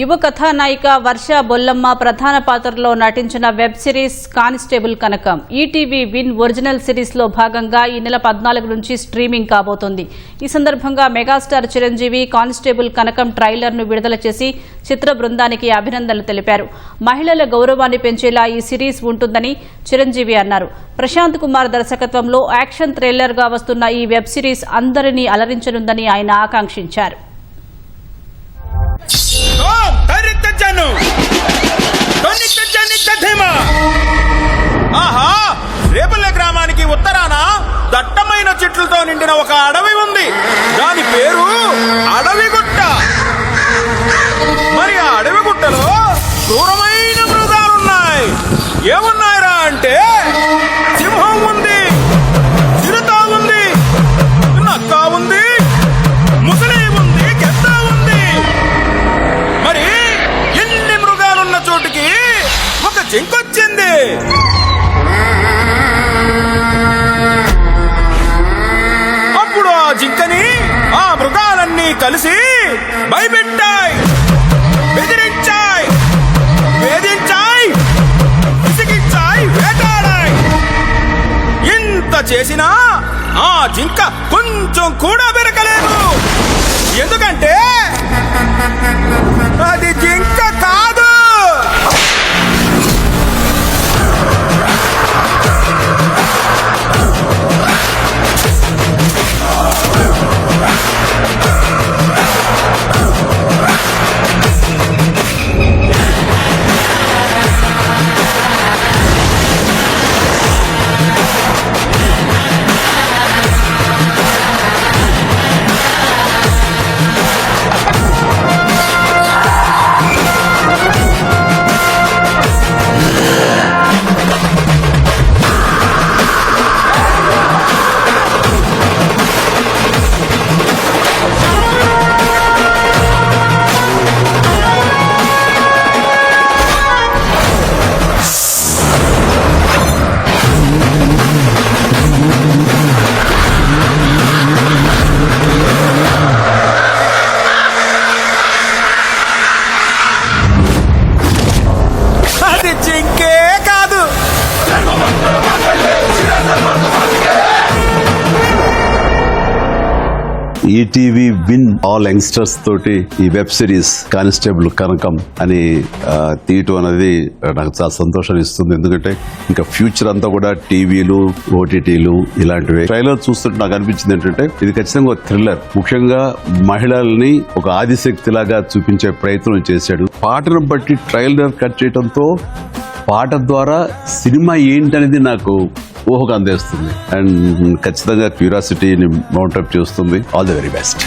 యువ కథానాయిక వర్ష బొల్లమ్మ ప్రధాన పాత్రలో నటించిన web series constable Kanakam. ETV Win original సిరీస్లో భాగంగా ఈ నెల పద్నాలుగు నుంచి స్ట్రీమింగ్ కాబోతోంది. ఈ సందర్భంగా మెగాస్టార్ చిరంజీవి కానిస్టేబుల్ కనకం ట్రైలర్ను విడుదల చేసి చిత్ర బృందానికి అభినందనలు తెలిపారు. మహిళల గౌరవాన్ని పెంచేలా ఈ సిరీస్ ఉంటుందని చిరంజీవి అన్నారు. ప్రశాంత్ కుమార్ దర్శకత్వంలో యాక్షన్ థ్రిల్లర్గా వస్తున్న ఈ వెబ్ సిరీస్ అందరినీ అలరించనుందని ఆయన ఆకాంక్షించారు. ఓం! తరిత్తజను తొన్నిత్తజనిత్త ధీమ! ఆహా! రేపల్లె గ్రామానికి ఉత్తరాన దట్టమైన చెట్లతో నిండిన ఒక అడవి ఉంది. దాని పేరు జింకొచ్చింది అప్పుడు ఆ జింకని ఆ మృగాలన్నీ కలిసి భయపెట్టాయి. బెదిరించాయి. వేధించాయి. విసిగించాయి. వేటాడాయి. ఇంత చేసినా ఆ జింక కొంచెం కూడా బెరకలేదు ఎందుకంటే అది జింక కా ఈటీవీ విన్ ఆల్ యంగ్స్టర్స్ తోటి ఈ వెబ్ సిరీస్ కానిస్టేబుల్ కనకం అని తీయటం అనేది నాకు చాలా సంతోషాన్ని ఇస్తుంది. ఎందుకంటే ఇంకా ఫ్యూచర్ అంతా కూడా టీవీలు ఓటీటీలు ఇలాంటివి. ట్రైలర్ చూస్తుంటే నాకు అనిపించింది ఏంటంటే ఇది ఖచ్చితంగా ఒక థ్రిల్లర్. ముఖ్యంగా మహిళల్ని ఒక ఆదిశక్తి లాగా చూపించే ప్రయత్నం చేశాడు. పాటను బట్టి ట్రైలర్ కట్ చేయడంతో పాట ద్వారా సినిమా ఏంటనేది నాకు ఊహకు అందేస్తుంది. అండ్ ఖచ్చితంగా క్యూరియాసిటీని మౌంటప్ చేస్తుంది. All the very best